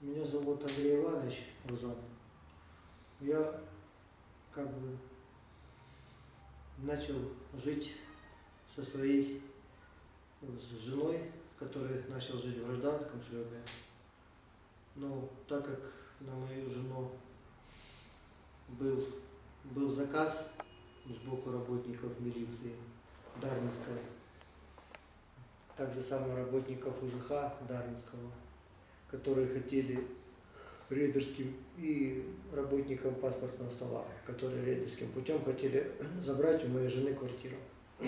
Меня зовут Андрей Иванович Узон. Я как бы начал жить со своей с женой, с которой начал жить в гражданском шлюбе. Но так как на мою жену был, был заказ сбоку работников милиции Дарницкой, также само работников УЖХ Дарницкого, которые хотели рейдерским и работникам паспортного стола, которые рейдерским путем хотели забрать у моей жены квартиру.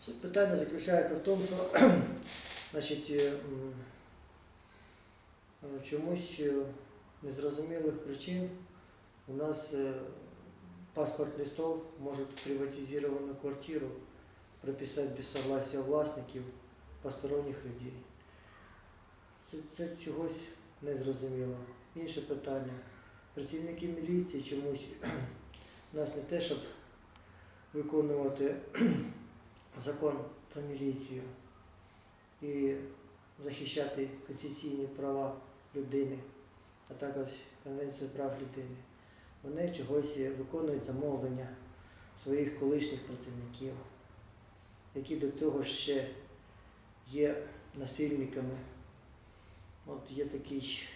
Суть питання заключається в тому, що значить, е, м, е, чомусь е, незрозумілих причин у нас е, паспортний стол може приватизованную квартиру прописати без согласия власників посторонніх людей. Це, це чогось не зрозуміло. Інше питання. Працівники міліції чомусь нас не те, щоб виконувати закон про міліцію і захищати конституційні права людини, а також Конвенцію прав людини. Вони чогось виконують замовлення своїх колишніх працівників, які до того ще є насильниками. От є такий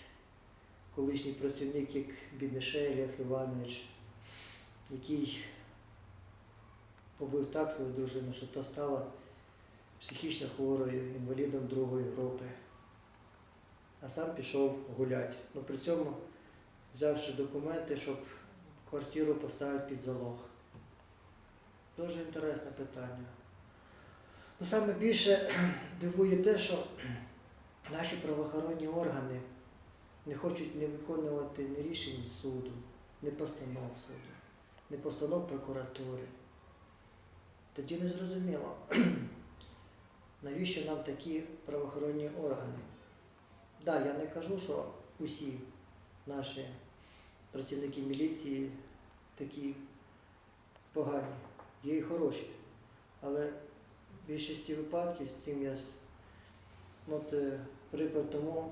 колишній працівник, як Біднишей Олег Іванович, який побив так свою дружину, що та стала психічно хворою, інвалідом другої групи. А сам пішов гуляти. Ну при цьому взявши документи, щоб квартиру поставити під залог. Дуже інтересне питання. Ну, саме більше дивує те, що наші правоохоронні органи не хочуть не виконувати ні рішень суду, ні постанов суду, ні постанов прокуратури. Тоді не зрозуміло, навіщо нам такі правоохоронні органи. Так, да, я не кажу, що усі наші працівники міліції такі погані, є і хороші. Але в більшості випадків з цим я От е, приклад тому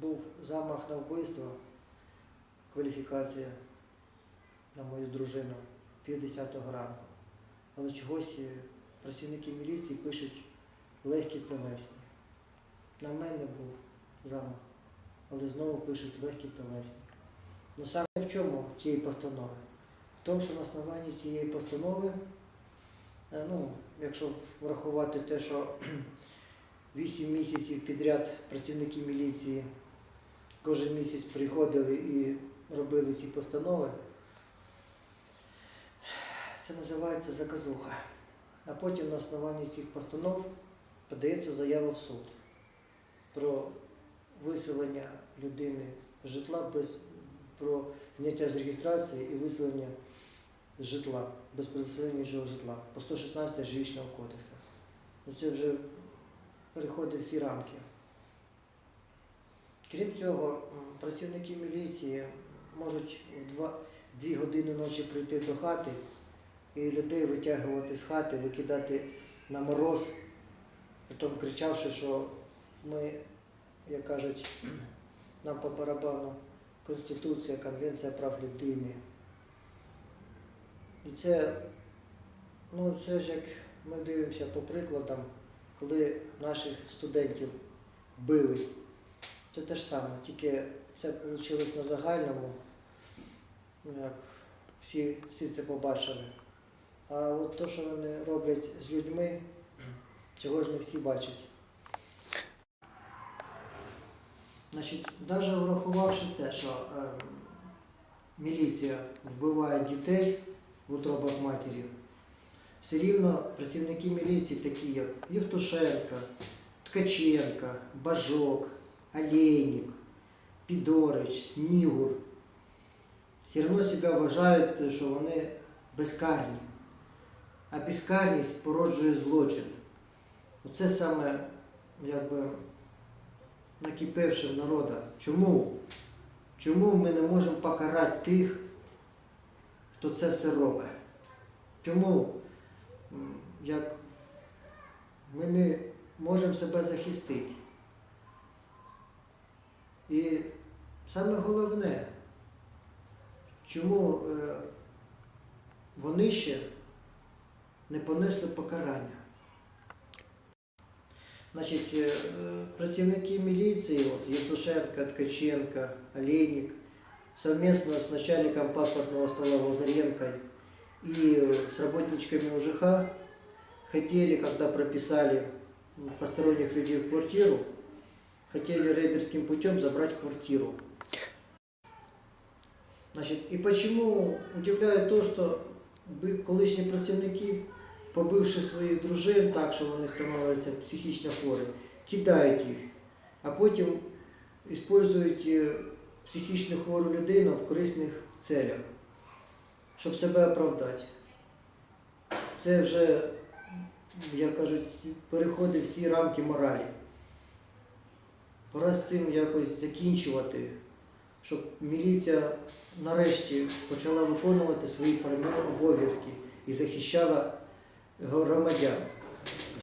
був замах на вбивство, кваліфікація на мою дружину півдесятого ранку. Але чогось е, працівники міліції пишуть легкі телесні. На мене був замах, але знову пишуть легкі телесні. Ну саме в чому цієї постанови? В тому, що на основанні цієї постанови Е, Ну, якщо врахувати те, що 8 місяців підряд працівники міліції кожен місяць приходили і робили ці постанови, це називається заказуха. А потім на основанні цих постанов подається заява в суд про виселення людини з житла без про зняття з реєстрації і виселення житла, без предоставлення житла по 116 жилищного кодексу. Ну, це вже переходить всі рамки. Крім цього, працівники міліції можуть в дві години ночі прийти до хати і людей витягувати з хати, викидати на мороз, потім кричавши, що ми, як кажуть, нам по барабану Конституція, Конвенція прав людини. І це, ну, це ж як ми дивимося по прикладам, коли наших студентів били. Це те ж саме, тільки це вийшло на загальному, ну, як всі, всі це побачили. А от те, що вони роблять з людьми, цього ж не всі бачать. Значить, навіть врахувавши те, що е, міліція вбиває дітей в утробах матері, все рівно працівники міліції, такі як Євтушенка, Ткаченка, Бажок, Олейник, Підорич, Снігур, все одно себе вважають, що вони безкарні. А безкарність породжує злочин. Оце саме якби накипевши в народа. Чому? Чому ми не можемо покарати тих, хто це все робить? Чому як ми не можемо себе захистити? І саме головне, чому е, вони ще не понесли покарання. Значить, е, працівники міліції, от Євтушенко, Ткаченко, Олейник, совместно с начальником паспортного стола Лазаренко и с работничками УЖХ хотели, когда прописали м, посторонних людей в квартиру, хотели рейдерским путем забрать квартиру. Значит, и почему удивляє то, що би- колишні працівники, побивши своїх дружин так, що вони становляться психічно хворі, кидають їх, а потім використовують е, психічно хвору людину в корисних целях, Щоб себе оправдати. Це вже, як кажуть, переходить всі рамки моралі. Пора з цим якось закінчувати, щоб міліція нарешті почала виконувати свої обов'язки і захищала громадян.